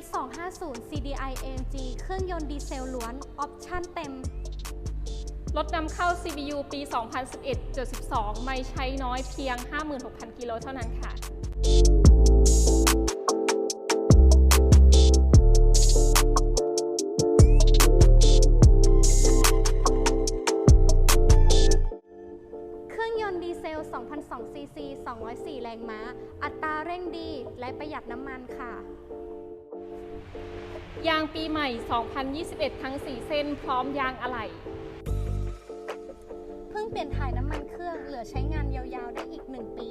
150 CDI AMG เครื่องยนต์ดีเซลล้วน ออปชั่นเต็ม รถนำเข้า CBU ปี 2011-12 ไม่ใช้น้อยเพียง 56,000 กิโลเท่านั้นค่ะเครื่องยนต์ดีเซล 2,002ซีซี 204 แรงม้า อัตราเร่งดี และประหยัดน้ำมันค่ะ ยางปีใหม่ 2021 ทั้ง 4 เส้น พร้อมยางอะไหล่ เพิ่งเปลี่ยนถ่ายน้ำมันเครื่องเหลือใช้งานยาวๆได้อีก 1 ปี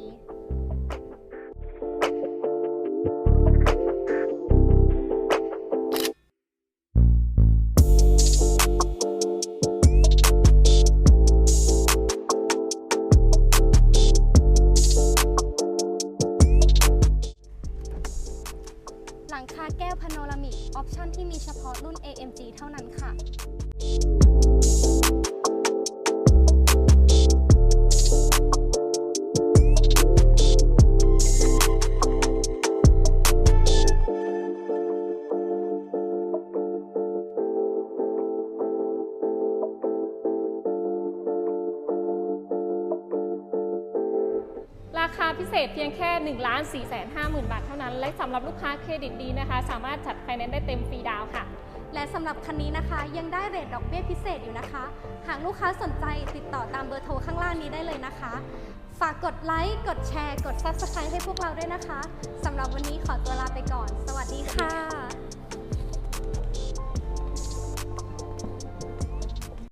หลังคาแก้วพาโนรามิก ออปชั่นที่มีเฉพาะรุ่น AMG เท่านั้นค่ะ ราคาพิเศษเพียงแค่1 4 5 0 0 0 0 บาทเท่านั้น และสำหรับลูกค้าเครดิตดีนะคะ สามารถจัดไฟแนนซ์ได้เต็มฟรีดาวค่ะ และสำหรับคันนี้นะคะ ยังได้เรทดอกเบี้ยพิเศษอยู่นะคะ หากลูกค้าสนใจติดต่อตามเบอร์โทรข้างล่างนี้ได้เลยนะคะ ฝากกดไลค์ กดแชร์ กด Subscribe ให้พวกเราด้วยนะคะสำหรับวันนี้ขอตัวลาไปก่อน สวัสดีค่ะ